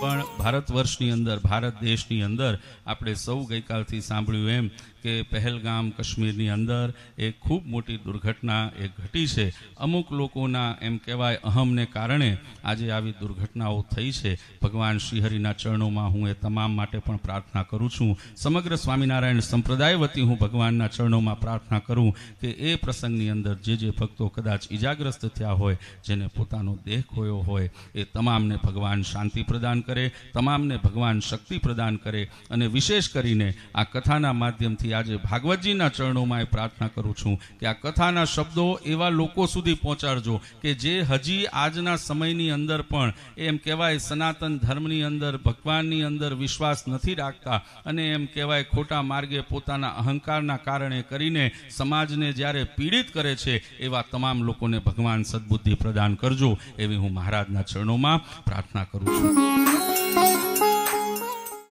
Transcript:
પણ ભારત વર્ષની અંદર, ભારત દેશની અંદર આપણે સૌ ગઈકાલથી સાંભળ્યું એમ કે પહેલગામ કાશ્મીરની અંદર એક ખૂબ મોટી દુર્ઘટના એ ઘટી છે. અમુક લોકોના એમ કહેવાય અહમને કારણે આજે આવી દુર્ઘટનાઓ થઈ છે. ભગવાન શ્રીહરિના ચરણોમાં હું એ તમામ માટે પણ પ્રાર્થના કરું છું. સમગ્ર સ્વામિનારાયણ સંપ્રદાય વતી હું ભગવાનના ચરણોમાં પ્રાર્થના કરું કે એ પ્રસંગની અંદર જે જે ભક્તો કદાચ ઈજાગ્રસ્ત થયા હોય, જેને પોતાનો દેહ ખોયો હોય, એ તમામને ભગવાન શાંતિ પ્રદાન કરે. તમામને ભગવાન શક્તિ પ્રદાન કરે અને વિશેષ કરીને આ કથાના માધ્યમથી આજે ભાગવતજીના ચરણોમાં એ પ્રાર્થના કરું છું કે આ કથાના શબ્દો એવા લોકો સુધી પહોંચાડજો કે જે હજી આજના સમયની અંદર પણ એમ કહેવાય સનાતન ધર્મની અંદર, ભગવાનની અંદર વિશ્વાસ નથી રાખતા અને એમ કહેવાય ખોટા માર્ગે પોતાના અહંકારના કારણે કરીને સમાજને જ્યારે પીડિત કરે છે એવા તમામ લોકોને ભગવાન સદબુદ્ધિ પ્રદાન કરજો એવી હું મહારાજના ચરણોમાં પ્રાર્થના કરું છું.